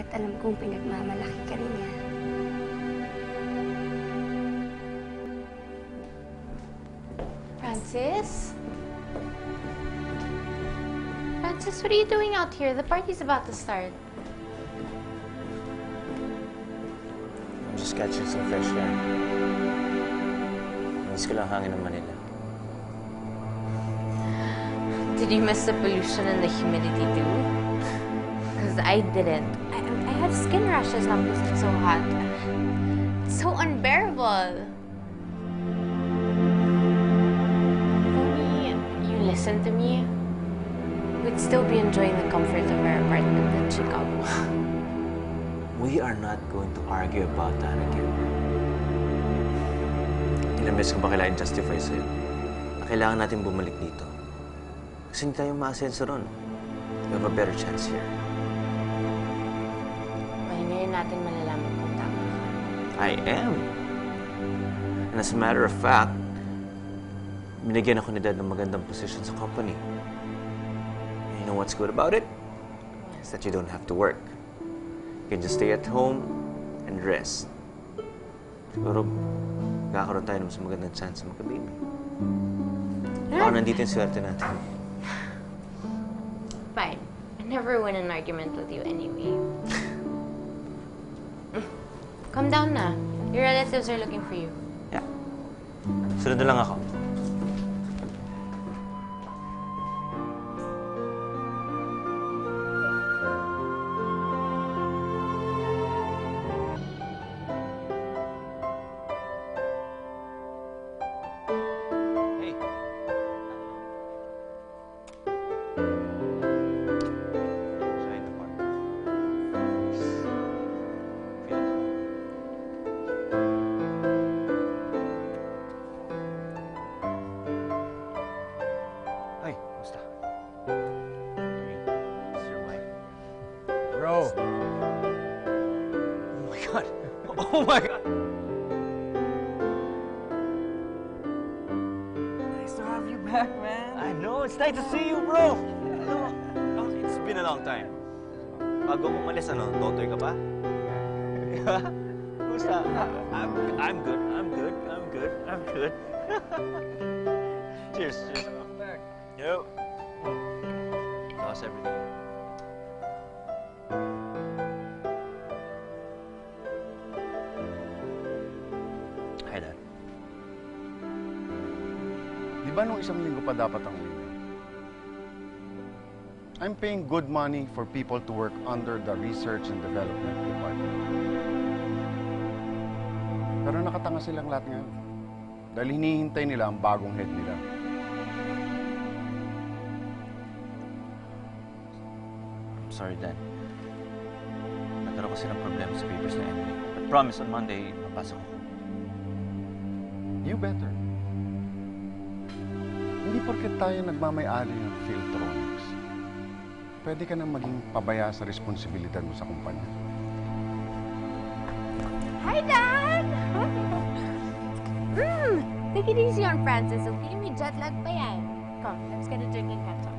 At alam kong pinagmamalaki ka rin niya. Francis? Francis, what are you doing out here? The party's about to start. I'm just catching some fresh air. Miss ko lang hangin ng Manila. Did you miss the pollution and the humidity too? Because I didn't. Have skin rashes now because it's so hot. It's so unbearable. Only you listen to me, we'd still be enjoying the comfort of our apartment in Chicago. We are not going to argue about that again. Ilang beses ko ba kailangan justify sa'yo? Na kailangan natin bumalik dito. Kasi hindi tayo maasenso ron. We have a better chance here. Natin malalaman kung tama ka. I am. And as a matter of fact, binigyan ako ni Dad ng magandang position sa company. And you know what's good about it? Is that you don't have to work. You can just stay at home and rest. Siguro, kakaroon tayo ng mas magandang chance sa magka-baby. Baka nandito yung swerte natin. Fine. I never win an argument with you anyway. Come down na. Your relatives are looking for you. Yeah. Sunod na lang ako. Bro, Oh my God! Oh my God! nice to have you back, man. I know, it's nice to see you, bro! Ano? Oh, it's been a long time. Bago mo umalis, ano, totoy ka pa? Kumusta? I'm, I'm good, I'm good, I'm good, I'm good. cheers, cheers. Yep. Lost everything? Dad. Di ba nung isang linggo pa dapat ang uwi? I'm paying good money for people to work under the research and development department. Pero nakatanga silang lahat ngayon. Dahil hinihintay nila ang bagong head nila. I'm sorry, Dad. Nagkaroon kasi ng problema sa papers na Emily. But promise, on Monday, papasok ako. You better. Hindi porket tayo nagmamayari ng Philtronics. Pwede ka nang maging pabaya sa responsibilidad mo sa kumpanya. Hi, Dad! mm, take it easy on Francis, okay? May jet lag pa yan. Come, let's get a drink and catch up.